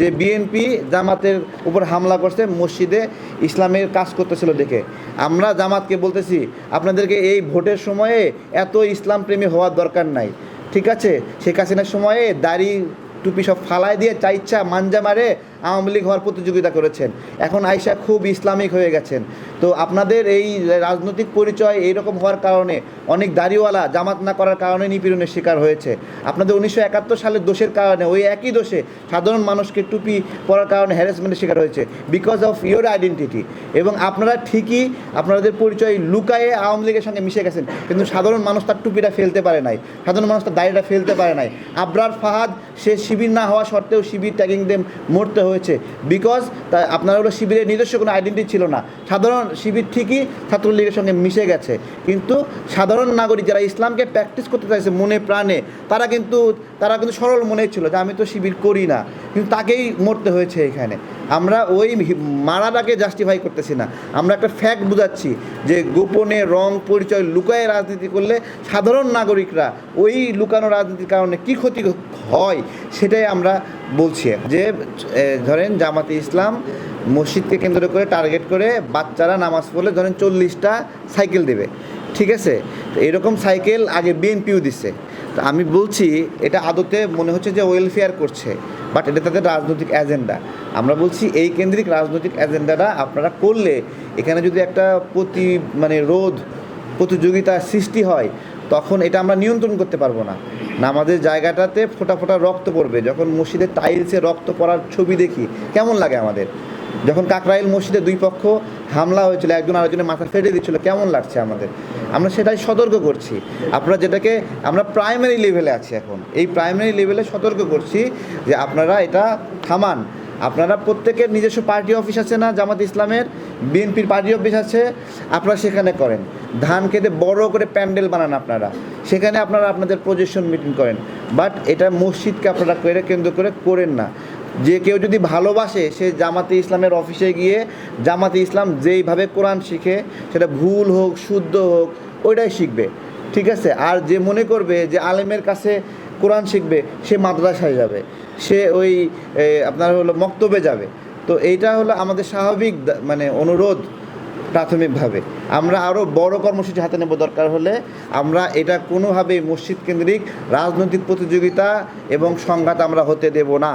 যে বিএনপি জামাতের উপর হামলা করছে মসজিদে ইসলামের কাজ করতেছিল দেখে। আমরা জামাতকে বলতেছি, আপনাদেরকে এই ভোটের সময়ে এত ইসলাম প্রেমী হওয়ার দরকার নাই। ঠিক আছে? শেখ হাসিনার সময়ে দাড়ি টুপি সব ফালায় দিয়ে চাইচ্ছা মাঞ্জা মারে আওয়ামী লীগ হওয়ার প্রতিযোগিতা করেছেন। এখন আয়সা খুব ইসলামিক হয়ে গেছেন। তো আপনাদের এই রাজনৈতিক পরিচয় এইরকম হওয়ার কারণে অনেক দাড়িওয়ালা জামাত না করার কারণে নিপীড়নের শিকার হয়েছে। আপনাদের উনিশশো একাত্তর সালের দোষের কারণে ওই একই দোষে সাধারণ মানুষকে টুপি পরার কারণে হ্যারাসমেন্টের শিকার হয়েছে বিকজ অফ ইয়োর আইডেন্টিটি এবং আপনারা ঠিকই আপনাদের পরিচয় লুকায়ে আওয়ামী লীগের সঙ্গে মিশে গেছেন। কিন্তু সাধারণ মানুষ তার টুপিটা ফেলতে পারে নাই। সাধারণ মানুষ তার দাড়িটা ফেলতে পারে নাই। আবরার ফাহাদ, সে শিবির না হওয়া সত্ত্বেও শিবির ট্যাগিং দেম মরতে হয়েছে। বিকজ তা আপনার হলো শিবিরের নিজস্ব কোনো আইডেন্টি ছিল না। সাধারণ শিবির ঠিকই ছাত্রলীগের সঙ্গে মিশে গেছে। কিন্তু সাধারণ নাগরিক যারা ইসলামকে প্র্যাকটিস করতে চাইছে মনে প্রাণে, তারা কিন্তু তারা কিন্তু সরল মনে ছিল যে আমি তো শিবির করি না। কিন্তু তাকেই মরতে হয়েছে এখানে। আমরা ওই মারাটাকে জাস্টিফাই করতেছি না। আমরা একটা ফ্যাক্ট বুঝাচ্ছি যে গোপনে রং, পরিচয় লুকায় রাজনীতি করলে সাধারণ নাগরিকরা ওই লুকানো রাজনীতির কারণে কি ক্ষতি হয়, সেটাই আমরা বলছি। যে ধরেন জামাতে ইসলাম মসজিদকে কেন্দ্র করে টার্গেট করে বাচ্চারা নামাজ পড়লে ধরেন চল্লিশটা সাইকেল দেবে। ঠিক আছে? তো এরকম সাইকেল আগে বিএনপিও দিচ্ছে তো আমি বলছি, এটা আদতে মনে হচ্ছে যে ওয়েলফেয়ার করছে বাট এটা তাদের রাজনৈতিক এজেন্ডা আমরা বলছি, এই কেন্দ্রিক রাজনৈতিক এজেন্ডাটা আপনারা করলে এখানে যদি একটা প্রতি মানে রোধ, প্রতিযোগিতা সৃষ্টি হয়, তখন এটা আমরা নিয়ন্ত্রণ করতে পারব না। নামাজের জায়গাটাতে ফোটা ফোটা রক্ত পড়বে। যখন মসজিদে টাইলসে রক্ত পড়ার ছবি দেখি, কেমন লাগে আমাদের? যখন কাকরাইল মসজিদে দুই পক্ষ হামলা হয়েছিল, একজন আরেকজনের মাথা ফেটে দিচ্ছিল কেমন লাগছে আমাদের? আমরা সেটাই সতর্ক করছি। আপনারা যেটাকে, আমরা প্রাইমারি লেভেলে আছি এখন। এই প্রাইমারি লেভেলে সতর্ক করছি যে আপনারা এটা থামান। আপনারা প্রত্যেকের নিজস্ব পার্টি অফিস আছে না, জামাত ইসলামের, বিএনপির পার্টি অফিস আছে, আপনারা সেখানে করেন। ধান খেতে বড় করে প্যান্ডেল বানান আপনারা। সেখানে আপনারা আপনাদের প্রজেকশন মিটিং করেন। বাট এটা মসজিদকে আপনারা করে কেন্দ্র করে করেন না। যে কেউ যদি ভালোবাসে, সে জামাতে ইসলামের অফিসে গিয়ে জামাতে ইসলাম যেইভাবে কোরআন শিখে, সেটা ভুল হোক, শুদ্ধ হোক, ওইটাই শিখবে। ঠিক আছে? আর যে মনে করবে যে আলেমের কাছে কোরআন শিখবে, সে মাদ্রাসায় যাবে। সে ওই আপনার হলো মক্তবে যাবে। তো এইটা হলো আমাদের স্বাভাবিক মানে অনুরোধ প্রাথমিকভাবে। আমরা আরও বড় কর্মসূচি হাতে নেব দরকার হলে আমরা এটা কোনোভাবেই মসজিদ কেন্দ্রিক রাজনৈতিক প্রতিযোগিতা এবং সংঘাত আমরা হতে দেব না।